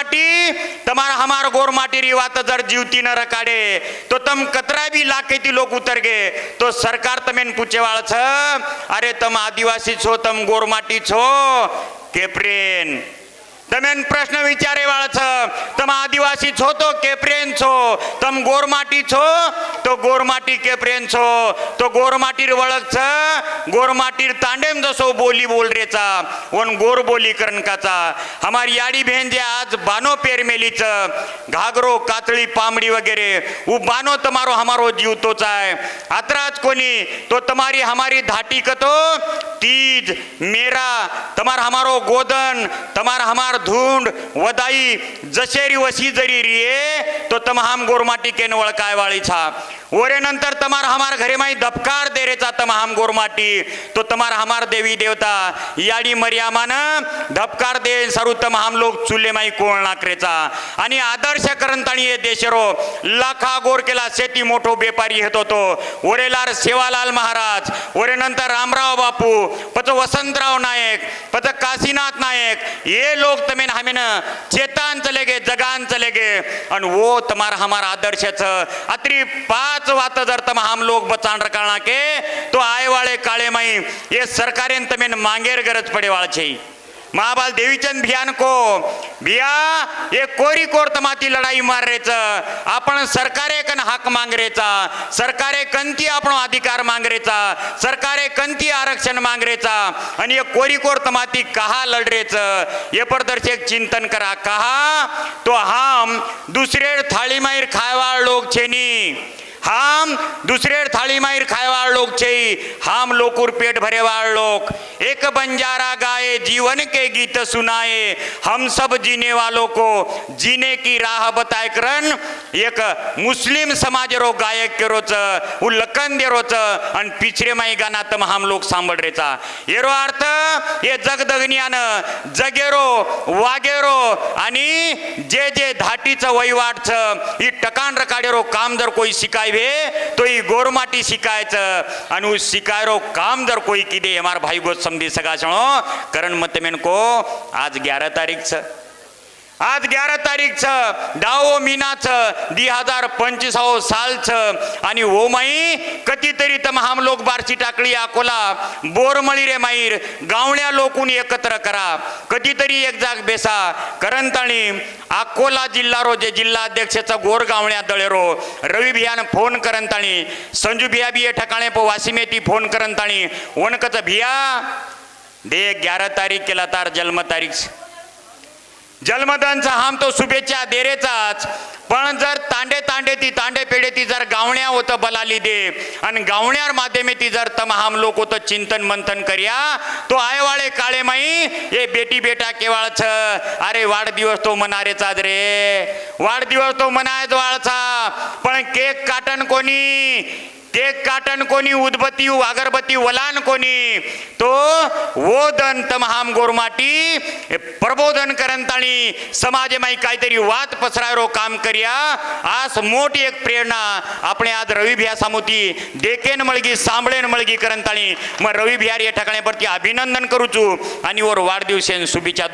माटी तमार हमार गोर माटी री रिवात जर जीवती न रकाडे तो तम कतरा भी लाखे ती लोग उतर गए तो सरकार तमेन पूछे वाला छ अरे तम आदिवासी छो तुम गोर माटी छो केप्रेन તમેન પ્રશ્ન વિચારે વાળ છો તમે આદિવાસી છો તો કેપ્રેન છો તમ ગોરમાટી છો તો ગોરમાટી કેપ્રેન છો તો ગોરમાટીર વળખ छ गोरमाटीर तांडेम जसो बोली बोल रेचा वन गोर बोली करणकाचा हमारी याडी बहन जे आज बानो पेर मेलीच घागरो कातळी पामडी वगैरे उ बानो તમારો हमारो जीव तोच आहे आत्राच कोणी तो તમારી हमारी धाटी कतो तीज मेरा तमार हमारो गोदन तमार हमार धुंड वदाई जशेरी वसी जरी रिये तो तम हम गोरमाटी केनवळ काय वाळी छा. ओरे नंतर तमार हमार घरे माई दपकार देरेचा तम हम गोरमाटी तो तमार हमार देवी देवता याडी मर्यामान धपकार दे सरू तम हम लोग चुले माई कोळ नाकरेचा आणि आदर्श करंताणी हे देशरो लाखा गोर केला शेती मोठो बेपारी येत तो ओरेलार सेवालाल महाराज ओरे नंतर रामराव बापू पच वसंतराव नायक पच काशीनाथ नायक ये लोग तमेन हमेन चेतान चले गे जगान चले गे अन वो तमार हमार आदर्श अतरी पाच वात जर तम हम लोग बचान रकाळना के तो आय वाळे काळे माई ये सरकारें तमेन मांगेर गरज पडे वाळछे महाबाल देवीचंद भियान को भिया ये कोरी कोर तमाती लढाई मार रेच आपण सरकारे कन हक मांगरेचा. सरकारे कंती आपण अधिकार मांगरेचा. सरकारे कंती आरक्षण मांगरेचा. आणि ये कोरी कोर तमाती कहा लढ रेच ये प्रदर्शक चिंतन करा. कहा? तो हम दुसरे थाळी खायवाळ लोक छेनी. हम दूसरे थाली माहीर खायवाळ लोग छे. हम लोकुर पेट भरेवाळ लोग एक बंजारा गाए जीवन के गीत सुनाए हम सब जीने वालों को जीने की राह बताए करन एक मुस्लिम समाज रो गायक के रोच उ लकन दे रोच अन पिछरे माई गाना तम हम लोग सांभळ रेचा. येरो अर्थ हे जगदगनियान जगेरो वागेरो आणि जे जे धाटीचं वहिवाट छ ही टकान रकाडेरो काम जर कोई शिकाय भे तो ही गोरमाटी शिकायचं. आणि शिकायरो काम जर कोई किदे हमार भाई गोत समझी सका छो करण मत मेन को आज ग्यारह तारीख छ. आज ग्यारह तारीख छ दावो मीना छ दी हजार पंचवीसावो साल छ आणि ओ माई कधीतरी तम हम लोक बारची टाकळी अकोला बोरमळी रे माईर गावण्या लोकून एकत्र करा. कधीतरी एक जाग बेसा. करंताणी अकोला जिल्हा रो जे जिल्हा अध्यक्षाचा गोर गावण्या दळेरो. रवी भियान फोन करंताळी. संजू भिया बी ठकाणे पो वासिमेती फोन करंताणी ओनकच भिया. दे ग्यारह तारीख केला तार जन्म तारीख. जन्मदानचा हाम तो शुभेच्छा देरेचाच. पण जर तांडे तांडे ती तांडे पेढे ती जर गावण्या होतं बलाली दे. आणि गावण्यार माध्यमे ती जर तम हम लोक होतं चिंतन मंथन करया तो आयवाळे काळे माई ए बेटी बेटा केवाळच. अरे वाढदिवस तो मनारेचा रे. वाढदिवस तो मनायच वाळचा पण केक काटन कोणी? ते काटन कोणी उदबती अगरबत्ती वलान कोणी तो वोदन तमहाम गोरमाटी प्रबोधन करंताणी समाज माई काहीतरी वाद पसरायरो काम करिया. आस मोठी एक प्रेरणा आपण आज रवी भिया सामुती देकेन मळगी सांबळेन मळगी करंताणी मग रवी भियार या ठिकाणी अभिनंदन करूचू आणि वर वाढदिवसेन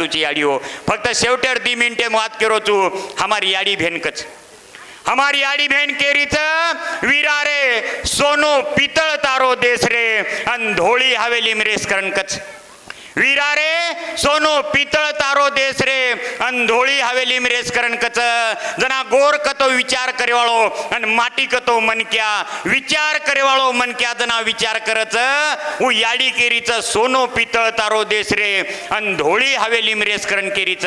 तुझी याडीओ. फक्त शेवटेर दी मिनटे वाद केरोचू हमारी याडी भेनकच. हमारी आडी बहन केरीच वीरा रे सोनो पितळ तारो देश रे अन धोळी हवेली मिरेस करणकच वीरा रे सोनो पितळ तारो देस रे. अन धोळी हवेली मिरेस करणकच जना गोर कतो विचार करेवाळो अन माटी कतो मनक्या. विचार करेवाळो मनक्या जना विचार करच. उ याडी केरीच सोनो पितळ तारो देस रे. अन धोळी हवेली मिरेस करण केरीच.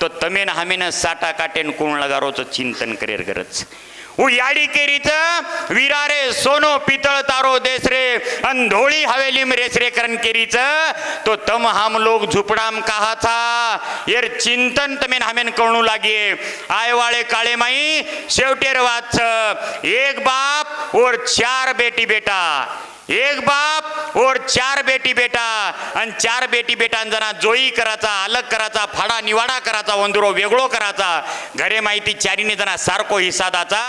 तो तमेन हमेन साटा काटेन कोण लगारोच चिंतन करेर गरज. उयाडी याडी केरीच विरारे सोनो पितळ तारो देसरे अन धोळी हवेलीम रेस रे करण केरीच तो तम हम लोग झुपडाम कहाचा येर चिंतन तमेन हमेन कळू लागे आयवाळे काळे माई शेवटेर वाच एक बाप और चार बेटी बेटा. एक बाप और चार बेटी बेटा आणि चार बेटी बेटांजना जोई करायचा अलग करायचा फाडा निवाडा करायचा वंदुरो वेगळो करायचा घरे माहिती चारीने जना सारखो हिस्सा दाचा